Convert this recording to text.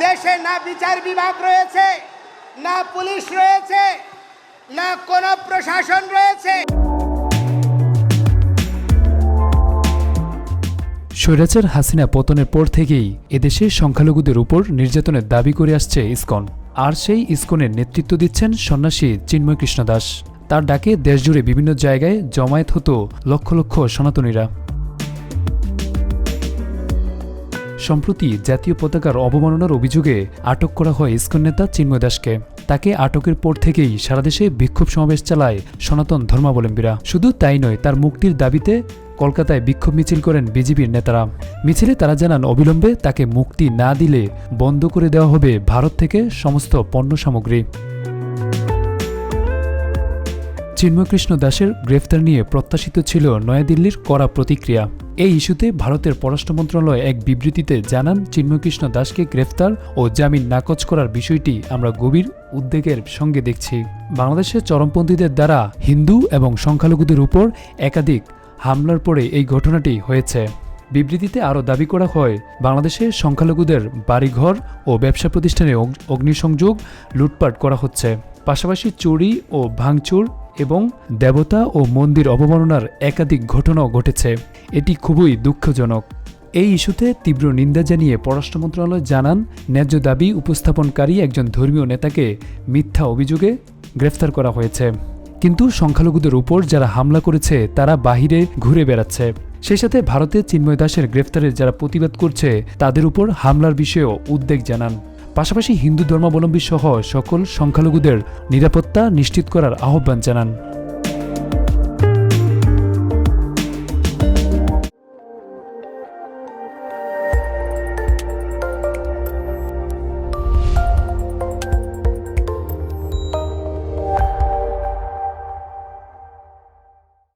দেশে না বিচার বিভাগ রয়েছে, না পুলিশ রয়েছে, না কোনো প্রশাসন রয়েছে। স্বৈরাচার হাসিনা পতনের পর থেকেই এদেশে সংখ্যালঘুদের উপর নির্যাতনের দাবি করে আসছে ইসকন। আর সেই ইসকনের নেতৃত্ব দিচ্ছেন সন্ন্যাসী চিন্ময় কৃষ্ণ দাস। তার ডাকে দেশজুড়ে বিভিন্ন জায়গায় জমায়েত হতো লক্ষ লক্ষ সনাতনীরা। সম্প্রতি জাতীয় পতাকার অবমাননার অভিযোগে আটক করা হয় ইসকন নেতা চিন্ময় দাসকে। তাকে আটকের পর থেকেই সারা দেশে বিক্ষোভ সমাবেশ চালায় সনাতন ধর্মাবলম্বীরা। শুধু তাই নয়, তার মুক্তির দাবিতে কলকাতায় বিক্ষোভ মিছিল করেন বিজেপির নেতারা। মিছিলে তারা জানান, অবিলম্বে তাকে মুক্তি না দিলে বন্ধ করে দেওয়া হবে ভারত থেকে সমস্ত পণ্য সামগ্রী। চিন্ময়কৃষ্ণ দাসের গ্রেফতার নিয়ে প্রত্যাশিত ছিল নয়াদিল্লির কড়া প্রতিক্রিয়া। এই ইস্যুতে ভারতের পররাষ্ট্র মন্ত্রণালয় এক বিবৃতিতে জানান, চিন্ময়কৃষ্ণ দাসকে গ্রেফতার ও জামিন নাকচ করার বিষয়টি আমরা গভীর উদ্বেগের সঙ্গে দেখছি। বাংলাদেশের চরমপন্থীদের দ্বারা হিন্দু এবং সংখ্যালঘুদের উপর একাধিক হামলার পরে এই ঘটনাটি হয়েছে। বিবৃতিতে আরও দাবি করা হয়, বাংলাদেশে সংখ্যালঘুদের বাড়িঘর ও ব্যবসা প্রতিষ্ঠানে অগ্নিসংযোগ লুটপাট করা হচ্ছে। পাশাপাশি চুরি ও ভাঙচুর এবং দেবতা ও মন্দির অবমাননার একাধিক ঘটনাও ঘটেছে। এটি খুবই দুঃখজনক। এই ইস্যুতে তীব্র নিন্দা জানিয়ে পররাষ্ট্র মন্ত্রণালয় জানান, ন্যায্য দাবি উপস্থাপনকারী একজন ধর্মীয় নেতাকে মিথ্যা অভিযোগে গ্রেফতার করা হয়েছে। কিন্তু সংখ্যালঘুদের উপর যারা হামলা করেছে, তারা বাহিরে ঘুরে বেড়াচ্ছে। সেই সাথে ভারতে চিন্ময় দাসের গ্রেফতারের যারা প্রতিবাদ করছে, তাদের উপর হামলার বিষয়েও উদ্বেগ জানান। পাশাপাশি হিন্দু ধর্মাবলম্বী সহ সকল সংখ্যালঘুদের নিরাপত্তা নিশ্চিত করার আহ্বান জানান।